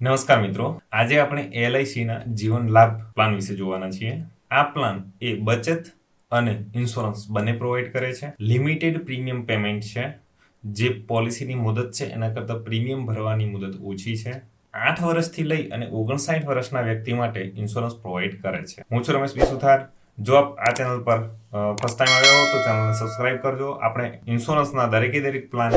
નમસ્કાર મિત્રો. આજે આપણે એલઆઈસીના જીવન લાભ પ્લાન વિશે જોવાના છીએ. આ પ્લાન એ બચત અને ઇન્સ્યોરન્સ બંને પ્રોવાઈડ કરે છે. લિમિટેડ પ્રીમિયમ પેમેન્ટ છે, જે પોલિસીની મુદત છે, એના કરતાં પ્રીમિયમ ભરવાની મુદત ઓછી છે. આઠ વર્ષથી લઈ અને ઓગણસાઠ વર્ષના વ્યક્તિ માટે ઇન્સ્યોરન્સ પ્રોવાઈડ કરે છે. હું છું રમેશ બી સુથાર જો આપ આ ચેનલ પર ફર્સ્ટ ટાઈમ આવ્યા હો તો ચેનલને સબસ્ક્રાઇબ કરજો. આપણે ઇન્સ્યોરન્સના દરેકે દરેક પ્લાન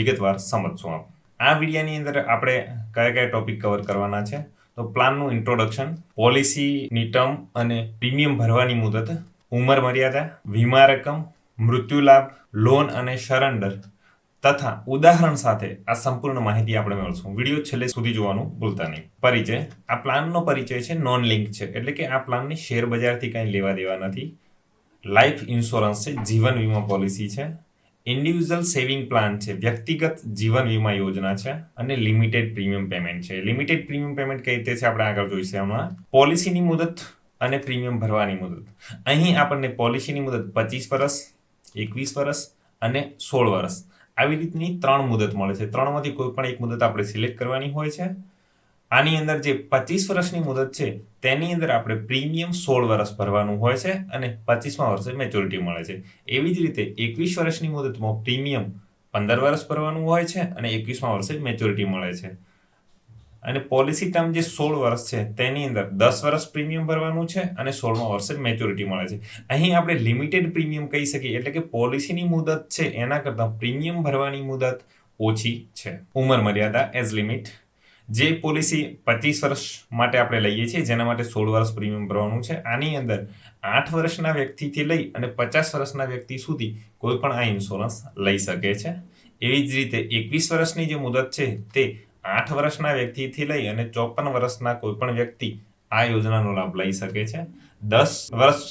વિગતવાર સમજશું આપ. આ વિડીયાની અંદર આપણે કયા કયા ટોપિક કવર કરવાના છે? તો પ્લાનનું ઇન્ટ્રોડક્શન પોલિસીની ટર્મ અને પ્રીમિયમ ભરવાની મુદત, ઉંમર મર્યાદા, વીમા રકમ, મૃત્યુ લાભ લોન અને સરેન્ડર તથા ઉદાહરણ સાથે આ સંપૂર્ણ માહિતી આપણે મેળવશું. વીડિયો છેલ્લે સુધી જોવાનું ભૂલતા નહીં. પરિચય. આ પ્લાનનો પરિચય છે નોન લિંક છે. એટલે કે આ પ્લાનની શેર બજારથી કંઈ લેવા દેવા નથી. લાઈફ ઇન્સ્યોરન્સ છે, જીવન વીમા પોલિસી છે. ઇન્ડિવિજ્યુઅલ સેવિંગ પ્લાન છે, વ્યક્તિગત જીવન વીમા યોજના છે અને લિમિટેડ પ્રીમિયમ પેમેન્ટ છે. લિમિટેડ પ્રીમિયમ પેમેન્ટ કઈ રીતે છે, આપણે આગળ જોઈશું હમણાં પોલિસીની મુદત અને પ્રીમિયમ ભરવાની મુદત. અહીં આપણને પોલિસીની મુદત પચીસ વર્ષ એકવીસ વર્ષ અને સોળ વર્ષ આવી રીતની ત્રણ મુદત મળે છે. ત્રણમાંથી કોઈ પણ એક મુદત આપણે સિલેક્ટ કરવાની હોય છે. આની અંદર જે પચીસ વર્ષની મુદત છે, તેની અંદર આપણે પ્રીમિયમ સોળ વર્ષ ભરવાનું હોય છે અને પચીસમાં વર્ષે મેચ્યોરિટી મળે છે. એવી જ રીતે એકવીસ વર્ષની મુદતમાં પ્રીમિયમ પંદર વર્ષ ભરવાનું હોય છે અને એકવીસમાં વર્ષે મેચ્યોરિટી મળે છે. અને પોલિસી ટર્મ જે સોળ વર્ષ છે, તેની અંદર દસ વર્ષ પ્રીમિયમ ભરવાનું છે અને સોળમા વર્ષે મેચ્યોરિટી મળે છે. અહીં આપણે લિમિટેડ પ્રીમિયમ કહી શકીએ, એટલે કે પોલિસીની મુદત છે, એના કરતાં પ્રીમિયમ ભરવાની મુદત ઓછી છે. ઉંમર મર્યાદા એઝ લિમિટ જે પોલિસી પચીસ વર્ષ માટે આપણે લઈએ છીએ, જેના માટે સોળ વર્ષ પ્રીમિયમ ભરવાનું છે, આની અંદર આઠ વર્ષના વ્યક્તિથી લઈ અને પચાસ વર્ષના વ્યક્તિ સુધી કોઈ પણ આ ઇન્સ્યોરન્સ લઈ શકે છે. એવી જ રીતે એકવીસ વર્ષની જે મુદત છે, તે આઠ વર્ષના વ્યક્તિથી લઈ અને ચોપન વર્ષના કોઈ પણ વ્યક્તિ આ યોજનાનો લાભ લઈ શકે છે. દસ વર્ષ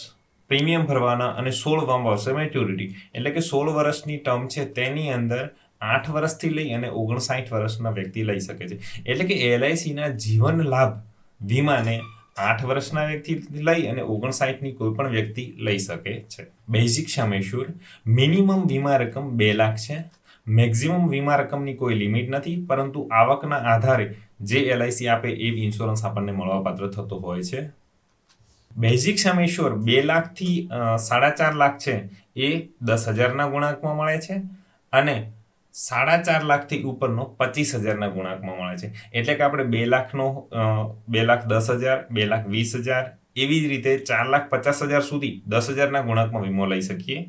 પ્રીમિયમ ભરવાના અને સોળ વર્ષે મેચ્યોરિટી એટલે કે સોળ વર્ષની ટર્મ છે, તેની અંદર આઠ વર્ષથી લઈ અને ઓગણસાઠ વર્ષના વ્યક્તિ લઈ શકે છે. એટલે કે એલઆઈસીના જીવન લાભ વીમાને આઠ વર્ષના વ્યક્તિ લઈ અને ઓગણસાઠની કોઈ પણ વ્યક્તિ લઈ શકે છે. બેઝિક સમેશ્યોર મિનિમમ વીમા રકમ બે લાખ છે. મેક્ઝિમમ વીમા રકમની કોઈ લિમિટ નથી, પરંતુ આવકના આધારે જે એલઆઈસી આપે એ ઇન્સ્યોરન્સ આપણને મળવાપાત્ર થતો હોય છે. બેઝિક સમેશ્યોર બે લાખથી સાડા ચાર લાખ છે. એ દસ હજારના ગુણાંકમાં મળે છે. અને સાડા ચાર લાખથી ઉપરનો પચીસ હજારના ગુણાંકમાં મળે છે. એટલે કે આપણે બે લાખનો બે લાખ દસ હજાર, બે લાખ વીસ હજાર, એવી જ રીતે ચાર લાખ પચાસ હજાર સુધી દસ હજારના ગુણાંકમાં વીમો લઈ શકીએ.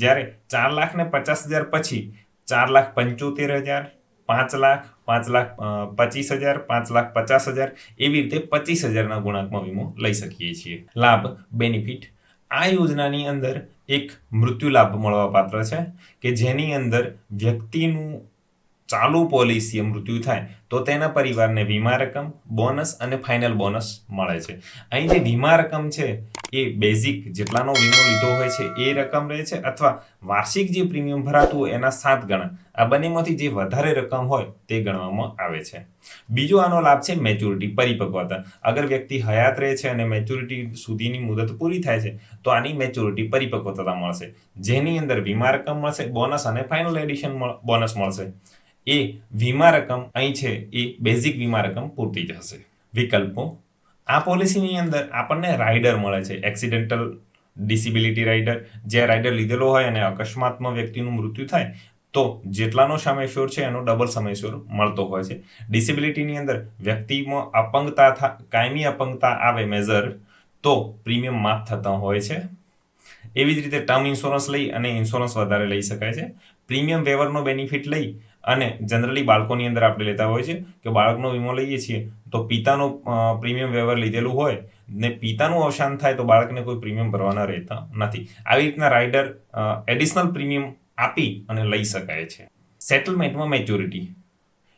જ્યારે ચાર લાખ ને પચાસ હજાર પછી ચાર લાખ પંચોતેર હજાર, પાંચ લાખ પાંચ લાખ પચીસ હજાર, પાંચ લાખ પચાસ હજાર, એવી રીતે પચીસ હજારના ગુણાંકમાં વીમો લઈ શકીએ છીએ. લાભ, બેનિફિટ આ યોજનાની અંદર એક મૃત્યુ લાભ મળવા પાત્ર છે કે જેની અંદર વ્યક્તિનું ચાલુ પોલિસીએ મૃત્યુ થાય, તો તેના પરિવારને વીમા રકમ, બોનસ અને ફાઇનલ બોનસ મળે છે. અહીં જે વીમા રકમ છે, એ બેઝિક જેટલાનો વીમો લીધો હોય છે, એ રકમ રહે છે, અથવા વાર્ષિક જે પ્રીમિયમ ભરાતું હોય, એના સાત ગણા. આ બંનેમાંથી જે વધારે રકમ હોય, તે ગણવામાં આવે છે. બીજો આનો લાભ છે મેચ્યોરિટી, પરિપક્વતા. અગર વ્યક્તિ હયાત રહે છે અને મેચ્યોરિટી સુધીની મુદત પૂરી થાય છે, તો આની મેચ્યોરિટી પરિપક્વતા મળશે. જેની અંદર વીમા રકમ મળશે, બોનસ અને ફાઇનલ એડિશન બોનસ મળશે. એ વીમા રકમ અહીં છે, એ બેઝિક વીમા રકમ પૂરતી જ હશે. વિકલ્પો. આ પોલિસીની અંદર આપણને રાઇડર મળે છે એક્સિડેન્ટલ ડિસેબિલિટી રાઇડર જે રાઇડર લીધેલો હોય અને અકસ્માતમાં વ્યક્તિનું મૃત્યુ થાય, તો જેટલાનો સમયશ્યોર છે, એનો ડબલ સમયશ્યોર મળતો હોય છે. ડિસેબિલિટીની અંદર વ્યક્તિમાં અપંગતા કાયમી અપંગતા આવે મેજર તો પ્રીમિયમ માફ થતા હોય છે. એવી જ રીતે ટર્મ ઇન્સ્યોરન્સ લઈ અને ઇન્સ્યોરન્સ વધારે લઈ શકાય છે. પ્રીમિયમ વેવરનો બેનિફિટ લઈ અને જનરલી બાળકોની અંદર આપણે લેતા હોય છે કે બાળકનો વીમો લઈએ છીએ, તો પિતાનો પ્રીમિયમ વ્યવહાર લીધેલું હોય ને પિતાનું અવસાન થાય તો બાળકને કોઈ પ્રીમિયમ ભરવાના રહેતા નથી. આવી રીતના રાઇડર એડિશનલ પ્રીમિયમ આપી અને લઈ શકાય છે. સેટલમેન્ટમાં મેચ્યોરિટી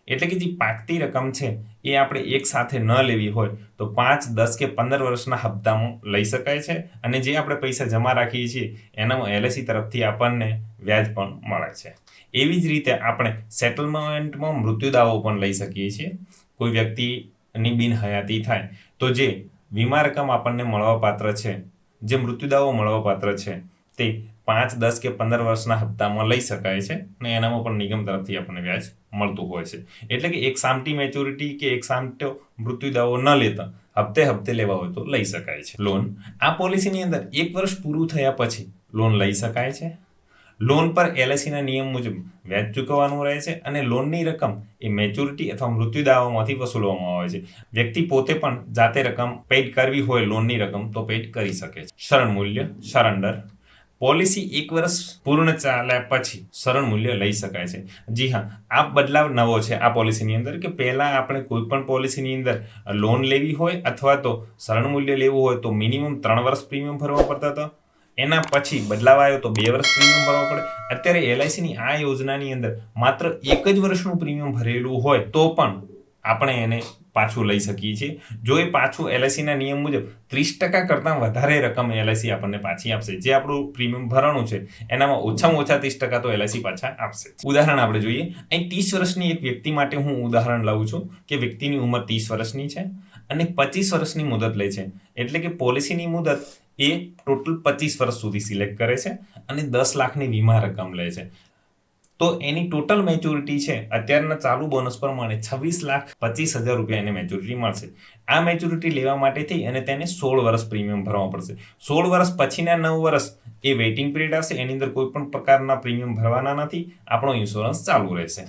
એટલે કે જે પાકતી રકમ છે, એ આપણે એક સાથે ન લેવી હોય, તો પાંચ, દસ કે પંદર વર્ષના હપ્તામાં લઈ શકાય છે. અને જે આપણે પૈસા જમા રાખીએ છીએ એનામાં એલઆઈસી તરફથી આપણને વ્યાજ પણ મળે છે. એવી જ રીતે આપણે સેટલમેન્ટમાં મૃત્યુ દાવો પણ લઈ શકીએ છીએ. કોઈ વ્યક્તિની બિનહયાતી થાય, તો જે વીમા રકમ આપણને મળવાપાત્ર છે, જે મૃત્યુદાવો મળવાપાત્ર છે તે પાંચ, દસ કે પંદર વર્ષના હપ્તામાં લઈ શકાય છે અને એનામાં પણ નિગમ તરફથી આપણને વ્યાજ મળતું હોય છે. એટલે કે એક સામટી મેચ્યોરિટી કે એક સામટો મૃત્યુ દાવો ન લેતા હપ્તે હપ્તે લેવા હોય તો લઈ શકાય છે. લોન આ પોલિસીની અંદર એક વર્ષ પૂરું થયા પછી લોન લઈ શકાય છે. લોન પર એલઆઈસીના નિયમ મુજબ વ્યાજ ચૂકવવાનું રહે છે અને લોનની રકમ એ મેચ્યોરિટી અથવા મૃત્યુ દાવામાંથી વસૂલવામાં આવે છે. વ્યક્તિ પોતે પણ જાતે રકમ પેઇડ કરવી હોય લોનની રકમ તો પેઇડ કરી શકે છે. શરણ મૂલ્ય સરેન્ડર પોલિસી એક વર્ષ પૂર્ણ ચાલ્યા પછી સરળ મૂલ્ય લઈ શકાય છે. જી હા, આ બદલાવ નવો છે આ પોલિસીની અંદર કે પહેલાં આપણે કોઈ પણ પોલિસીની અંદર લોન લેવી હોય અથવા તો સરળ મૂલ્ય લેવું હોય તો મિનિમમ ત્રણ વર્ષ પ્રીમિયમ ભરવા પડતા હતા. એના પછી બદલાવ આવ્યો તો બે વર્ષ પ્રીમિયમ ભરવા પડે. અત્યારે એલઆઈસીની આ યોજનાની અંદર માત્ર એક જ વર્ષનું પ્રીમિયમ ભરેલું હોય તો પણ આપણે એને પાછું લઈ શકીએ છીએ. જો એ પાછું એલઆઈસીના નિયમ મુજબ ત્રીસ ટકા કરતાં વધારે રકમ એલઆઈસી આપણને પાછી આપશે. જે આપણું પ્રીમિયમ ભરણું છે, એનામાં ઓછામાં ઓછા ત્રીસ ટકા તો એલઆઈસી પાછા આપશે. ઉદાહરણ આપણે જોઈએ. અહીં ત્રીસ વર્ષની એક વ્યક્તિ માટે હું ઉદાહરણ લઉં છું કે વ્યક્તિની ઉંમર ત્રીસ વર્ષની છે અને પચીસ વર્ષની મુદત લે છે. એટલે કે પોલિસીની મુદત એ ટોટલ પચીસ વર્ષ સુધી સિલેક્ટ કરે છે અને દસ લાખની વીમા રકમ લે છે. તો એની ટોટલ મેચ્યોરિટી છે અત્યારના ચાલુ બોનસ પ્રમાણે છવ્વીસ લાખ પચીસ હજાર રૂપિયા એને મેચ્યોરિટી મળશે. આ મેચ્યોરિટી લેવા માટેથી એને તેને સોળ વર્ષ પ્રીમિયમ ભરવા પડશે. સોળ વર્ષ પછીના નવ વર્ષ એ વેઇટિંગ પિરિયડ આવશે. એની અંદર કોઈ પણ પ્રકારના પ્રીમિયમ ભરવાના નથી. આપણો ઇન્સ્યોરન્સ ચાલુ રહેશે.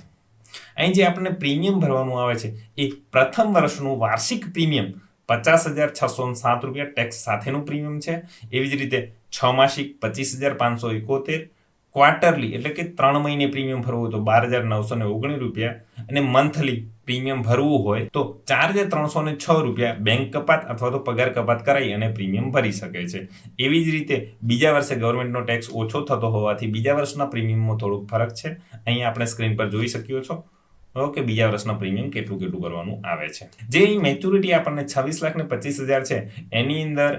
અહીં જે આપણને પ્રીમિયમ ભરવાનું આવે છે, એ પ્રથમ વર્ષનું વાર્ષિક પ્રીમિયમ પચાસ હજાર છસો સાત રૂપિયા ટેક્સ સાથેનું પ્રીમિયમ છે. એવી જ રીતે છ માસિક પચીસ હજાર પાંચસો એકોતેર ક્વાર્ટરલી એટલે કે ત્રણ મહિને પ્રીમિયમ ભરવું તો બાર હજાર નવસો ને ઓગણીસ રૂપિયા અને મંથલી પ્રીમિયમ ભરવું હોય તો ચાર હજાર ત્રણસો ને છ રૂપિયા બેંક કપાત અથવા તો પગાર કપાત કરાવી અને પ્રીમિયમ ભરી શકે છે. એવી જ રીતે બીજા વર્ષે ગવર્મેન્ટનો ટેક્સ ઓછો થતો હોવાથી બીજા વર્ષના પ્રીમિયમમાં થોડુંક ફરક છે. અહીંયા આપણે સ્ક્રીન પર જોઈ શકીએ છો. ઓકે, બીજા વર્ષના પ્રીમિયમ કેટલું કેટલું કરવાનું આવે છે. જે મેચ્યુરિટી આપણને છવ્વીસ લાખ ને પચીસ હજાર છે, એની અંદર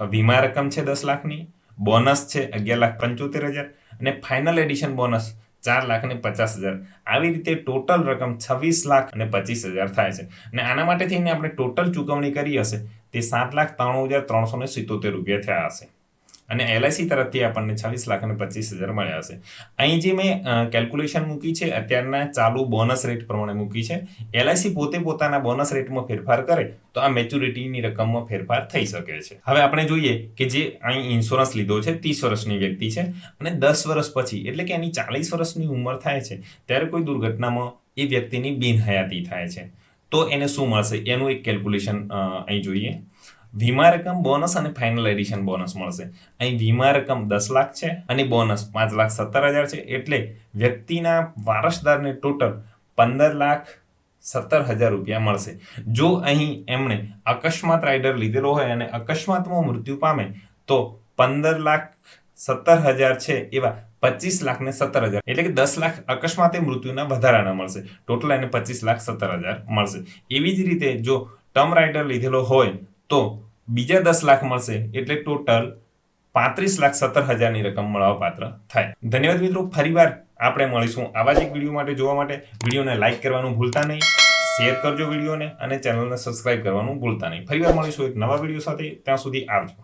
વીમા રકમ છે દસ લાખની બોનસ છે અગિયાર લાખ પંચોતેર હજાર અને ફાઇનલ એડિશન બોનસ ચાર લાખ ને પચાસ હજાર. આવી રીતે ટોટલ રકમ છવ્વીસ લાખ અને પચીસ હજાર થાય છે. અને આના માટે થઈને આપણે ટોટલ ચૂકવણી કરી હશે તે સાત લાખ ત્રાણું હજાર ત્રણસો સિત્તોતેર રૂપિયા થયા હશે. અને એલઆઈસી તરફથી આપણને છવ્વીસ લાખ અને પચીસ હજાર મળ્યા હશે. અહીં જે મેં કેલ્ક્યુલેશન મૂકી છે, અત્યારના ચાલુ બોનસ રેટ પ્રમાણે મૂકી છે. એલઆઈસી પોતે પોતાના બોનસ રેટમાં ફેરફાર કરે, તો આ મેચ્યુરિટીની રકમમાં ફેરફાર થઈ શકે છે. હવે આપણે જોઈએ કે જે અહીં ઇન્સ્યોરન્સ લીધો છે, ત્રીસ વર્ષની વ્યક્તિ છે અને દસ વર્ષ પછી, એટલે કે એની ચાલીસ વર્ષની ઉંમર થાય છે, ત્યારે કોઈ દુર્ઘટનામાં એ વ્યક્તિની બિનહયાતી થાય છે. તો એને શું મળશે? એનું એક કેલ્ક્યુલેશન અહીં જોઈએ. વીમા રકમ બોનસ અને ફાઇનલ એડિશન બોનસ મળશે. અહીં વીમા રકમ દસ લાખ છે અને બોનસ પાંચ લાખ સત્તર હજાર છે એટલે વ્યક્તિના વારસદારને ટોટલ પંદર લાખ સત્તર હજાર રૂપિયા મળશે. જો અહીં એમણે અકસ્માત રાઇડર લીધેલો હોય અને અકસ્માતમાં મૃત્યુ પામે, તો પંદર લાખ સત્તર હજાર છે એવા પચીસ લાખ ને સત્તર હજાર. એટલે કે દસ લાખ અકસ્માતે મૃત્યુના વધારાના મળશે. ટોટલ એને પચીસ લાખ સત્તર હજાર મળશે. એવી જ રીતે જો ટર્મ રાઇડર લીધેલો હોય, તો બીજા દસ લાખ મળશે એટલે ટોટલ પાંત્રીસ લાખ સત્તર હજારની રકમ મળવા પાત્ર થાય. ધન્યવાદ મિત્રો, ફરીવાર આપણે મળીશું આવા જ એક વીડિયો માટે જોવા માટે. વિડીયોને લાઇક કરવાનું ભૂલતા નહીં શેર કરજો વિડીયોને અને ચેનલને સબસ્ક્રાઇબ કરવાનું ભૂલતા નહીં. ફરીવાર મળીશું એક નવા વીડિયો સાથે. ત્યાં સુધી આવજો.